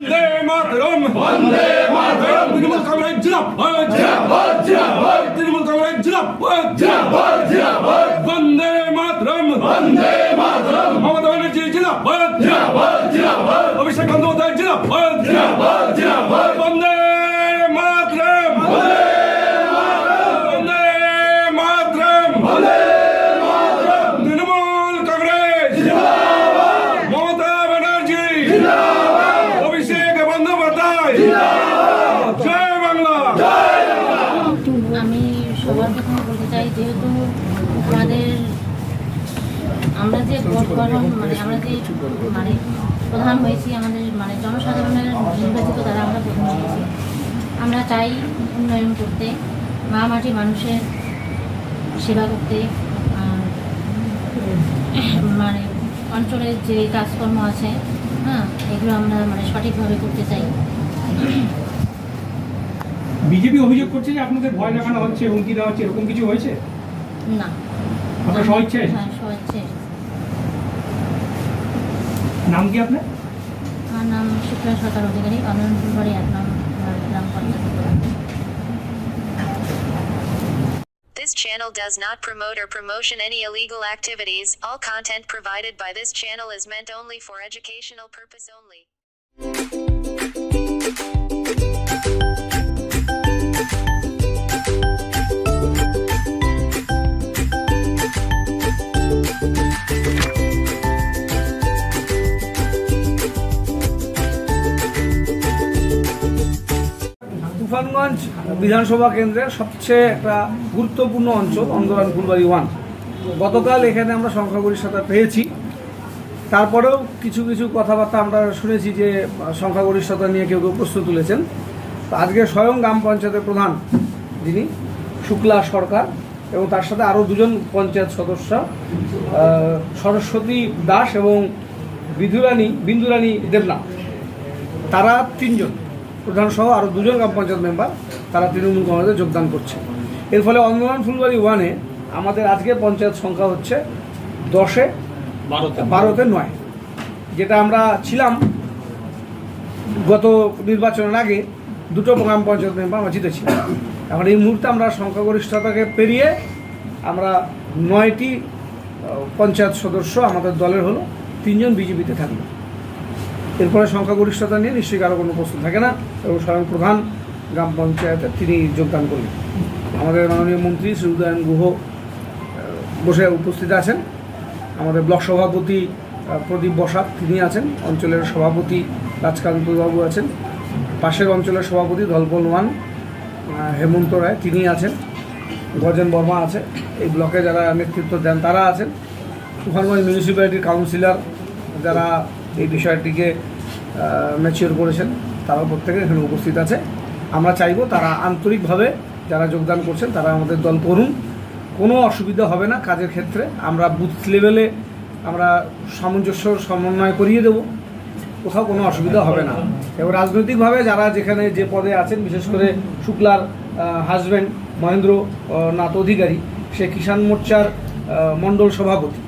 বন্দে মাতরম বন্দে মাতরম তৃণমূল কংগ্রেস জিন্দাবাদ জিন্দাবাদ জিন্দাবাদ তৃণমূল কংগ্রেস জিন্দাবাদ জিন্দাবাদ জিন্দাবাদ বন্দে মাতরম বন্দে মাতরম মমতা ব্যানার্জি জিন্দাবাদ জিন্দাবাদ জিন্দাবাদ অভিষেক বন্দ্যোপাধ্যায় জিন্দাবাদ জিন্দাবাদ জিন্দাবাদ বন্দে মাতরম বন্দে বন্দে মাতরম বন্দে মাতরম তৃণমূল কংগ্রেস জিন্দাবাদ মমতা ব্যানার্জি অভিষেক বন্দ্যোপাধ্যায় জয় বাংলা আমি সবার প্রথমে বলতে চাই যেহেতু আমাদের আমরা মানে আমরা যে মানে প্রধান হয়েছি আমাদের মানে জনসাধারণের নির্বাচিত দ্বারা আমরা প্রধান হয়েছি আমরা চাই উন্নয়ন করতে মা মাটি মানুষের সেবা করতে মানে অঞ্চলের যে কাজকর্ম আছে হ্যাঁ এগুলো আমরা মানে সঠিকভাবে করতে চাই বিজেপি অভিযোগ করছে যে আপনাদের ভয় দেখানো হচ্ছে হুমকি দেওয়া হচ্ছে এরকম কিছু হয়েছে? না। আপনার স্বইচ্ছে নাম কি আপনার আমার নাম শুক্লা সরকার অধিকারী অনন্তপুরবাড়ি এক নম্বর গ্রাম পঞ্চায়েত প্রধান। This channel does not promote or promotion any illegal activities. All content provided by this channel is meant only for educational purpose only. বিধানসভা কেন্দ্রের সবচেয়ে একটা গুরুত্বপূর্ণ অঞ্চল অন্দরান ফুলবাড়ি ওয়ান। গতকাল এখানে আমরা সংখ্যাগরিষ্ঠতা পেয়েছি। তারপরেও কিছু কিছু কথাবার্তা আমরা শুনেছি যে, সংখ্যাগরিষ্ঠতা নিয়ে কেউ কেউ প্রশ্ন তুলেছেন। তো আজকে স্বয়ং গ্রাম পঞ্চায়েতের প্রধান যিনি, শুক্লা সরকার এবং তার সাথে আরও দুজন পঞ্চায়েত সদস্য সরস্বতী দাস এবং বিধুরানী, বিন্দুরানী দেবনাথ। তারা তিনজন। প্রধান সহ আরও দুজন গ্রাম পঞ্চায়েত মেম্বার তারা তৃণমূল কংগ্রেসে যোগদান করছে। এর ফলে অন্দরন ফুলবাড়ি ওয়ানে আমাদের আজকে পঞ্চায়েত সংখ্যা হচ্ছে দশে বারোতে। বারোতে নয়। যেটা আমরা ছিলাম গত নির্বাচনের আগে দুটো গ্রাম পঞ্চায়েত মেম্বার আমরা জিতেছিলাম এখন এই মুহূর্তে আমরা সংখ্যাগরিষ্ঠতাকে পেরিয়ে আমরা নয়টি পঞ্চায়েত সদস্য আমাদের দলের হলো তিনজন বিজেপিতে থাকবে। এরপরে সংখ্যাগরিষ্ঠতা নিয়ে নিশ্চয়ই কারও কোনো প্রশ্ন থাকে না এবং স্বয়ং প্রধান গ্রাম পঞ্চায়েতে তিনি যোগদান করলেন। আমাদের মাননীয় মন্ত্রী শ্রী উদয়ন গুহ বসে উপস্থিত আছেন। আমাদের ব্লক সভাপতি প্রদীপ বসাক তিনি আছেন। অঞ্চলের সভাপতি রাজকান্ত বাবু আছেন। পাশের অঞ্চলের সভাপতি ধলপল ওয়ান হেমন্ত রায় তিনি আছেন। গজেন বর্মা আছে। এই ব্লকে যারা নেতৃত্ব দেন তারা আছেন। তুফানগঞ্জ মিউনিসিপ্যালিটির কাউন্সিলর যারা এই বিষয়টিকে ম্যাচিওর করেছেন তারা প্রত্যেকে এখানে উপস্থিত আছে। আমরা চাইব তারা আন্তরিকভাবে যারা যোগদান করছেন তারা আমাদের দল করুন। কোনো অসুবিধা হবে না কাজের ক্ষেত্রে। আমরা বুথ লেভেলে আমরা সামঞ্জস্য সমন্বয় করিয়ে দেবো। কোথাও কোনো অসুবিধা হবে না। এবং রাজনৈতিকভাবে যারা যেখানে যে পদে আছেন, বিশেষ করে শুক্লার হাজব্যান্ড মহেন্দ্র নাথ অধিকারী, সে কিষাণ মোর্চার মণ্ডল সভাপতি।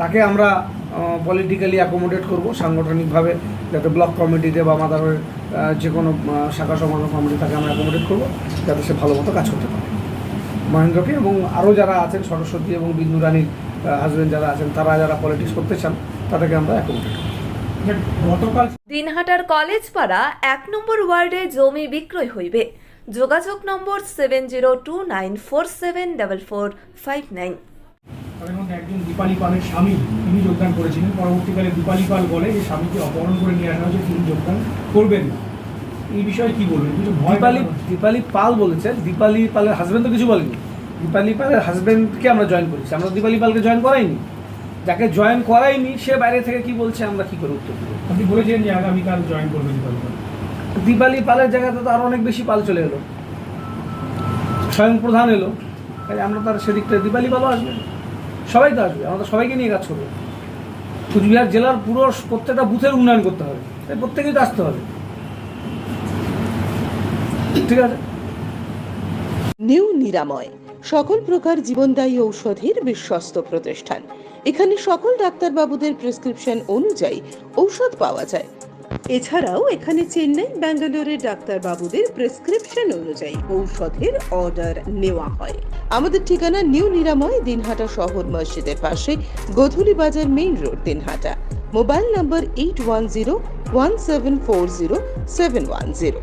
তাকে আমরা পলিটিক্যালি অ্যাকোমোডেট করব সাংগঠনিকভাবে যাতে ব্লক কমিটিতে বা মাদারের যে কোনো শাখা সংগঠন কমিটি তাকে আমরা অ্যাকোমোডেট করব যাতে সে ভালো মতো কাজ করতে পারে। মহেন্দ্রকে এবং আরও যারা আছেন সরস্বতী এবং বিন্দু রানীর হাজব্যান্ড যারা আছেন তারা যারা পলিটিক্স করতে চান তাদেরকে আমরা অ্যাকোমোডেট করব। দিনহাটার কলেজ পাড়া এক নম্বর ওয়ার্ডে জমি বিক্রয় হইবে। যোগাযোগ নম্বর seven zero two nine four seven double four five nine তাদের মধ্যে একজন দীপালি পালের স্বামী তিনি যোগদান করেছিলেন। পরবর্তীকালে দীপালি পাল বলে যে স্বামীকে অপহরণ করে নিয়ে আসা হয়েছে তিনি যোগদান করবেন না। এই বিষয়ে কি বলবেন? কিছু দীপালি দীপালি পাল বলেছেন দীপালি পালের হাজব্যান্ড তো কিছু বলেনি। দীপালি পালের হাজব্যান্ডকে আমরা জয়েন করেছি আমরা দীপালি পালকে জয়েন করাইনি। যাকে জয়েন করাইনি সে বাইরে থেকে কি বলছে আমরা কি করে উত্তর দেবো? আপনি বলেছিলেন যে আগামীকাল জয়েন করবেন দীপালি পাল। দীপালি পালের জায়গাতে তো আরও অনেক বেশি পাল চলে এলো। স্বয়ং প্রধান এলো। তাই আমরা তার সেদিকটা দীপালি পালও আসবে। সবাই তো আসবে, আমরা সবাইকে নিয়ে কাজ করব। কুচবিহার জেলার পুরো প্রত্যেকটা বুথের উন্নয়ন করতে হবে, তাই প্রত্যেকেই তো আসতে হবে। ঠিক আছে? নিউ নিরাময়, সকল প্রকার জীবনদায়ী ঔষধের বিশ্বস্ত প্রতিষ্ঠান। এখানে সকল ডাক্তারবাবুদের প্রেসক্রিপশন অনুযায়ী ঔষধ পাওয়া যায়। এছাড়াও এখানে চেন্নাই, ব্যাঙ্গালোরের ডাক্তারবাবুদের প্রেসক্রিপশন অনুযায়ী ঔষধের অর্ডার নেওয়া হয়। আমাদের ঠিকানা নিউ নিরাময়, দিনহাটা শহর মসজিদের পাশে, Godhuli Bazar main road, Dinhata. Mobile number eight one zero one seven four zero seven one zero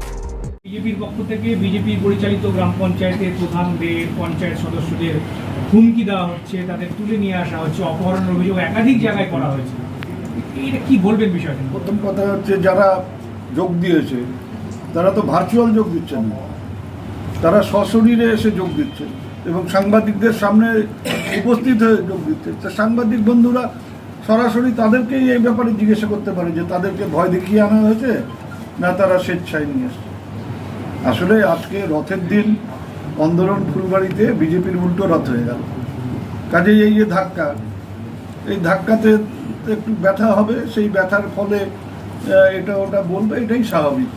বিজেপির পক্ষ থেকে বিজেপি পরিচালিত গ্রাম পঞ্চায়েতের প্রধানদের পঞ্চায়েত সদস্যদের হুমকি দেওয়া হচ্ছে, তাদের তুলে নিয়ে আসা হচ্ছে, অপহরণের অভিযোগ একাধিক জায়গায় করা হয়েছে। এটা প্রথম কথা হচ্ছে যারা যোগ দিয়েছে, তারা তো ভার্চুয়াল যোগ দিচ্ছেন না। তারা সশরীরে এসে যোগ দিচ্ছে এবং সাংবাদিকদের সামনে উপস্থিত হয়ে যোগ দিচ্ছে সাংবাদিক বন্ধুরা সরাসরি তাদেরকেই এই ব্যাপারে জিজ্ঞাসা করতে পারে যে তাদেরকে ভয় দেখিয়ে আনা হয়েছে না তারা স্বেচ্ছায় নিয়ে এসছে। আসলে আজকে রথের দিন অন্দরন ফুলবাড়িতে বিজেপির উল্টো রথ হয়ে গেল। কাজেই এই যে ধাক্কা, এই ধাক্কাতে একটু ব্যথা হবে, সেই ব্যথার ফলে এটা ওটা বলবে, এটাই স্বাভাবিক।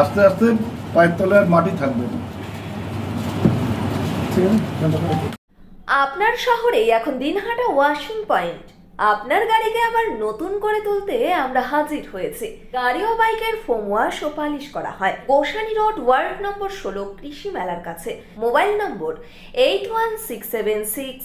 আস্তে আস্তে পায়ের তলায় মাটি থাকবে না। আপনার শহরে এখন দিনহাটা ওয়াশিং পয়েন্ট। আপনার গাড়িকে আবার নতুন করে তুলতে আমরা হাজির হয়েছি। গাড়ি ও বাইকের ফোম ওয়াশ ও পালিশ করা হয়। গোসানি রোড, ওয়ার্ড নম্বর ষোলো, কৃষি মেলার কাছে। Mobile number eight one six seven six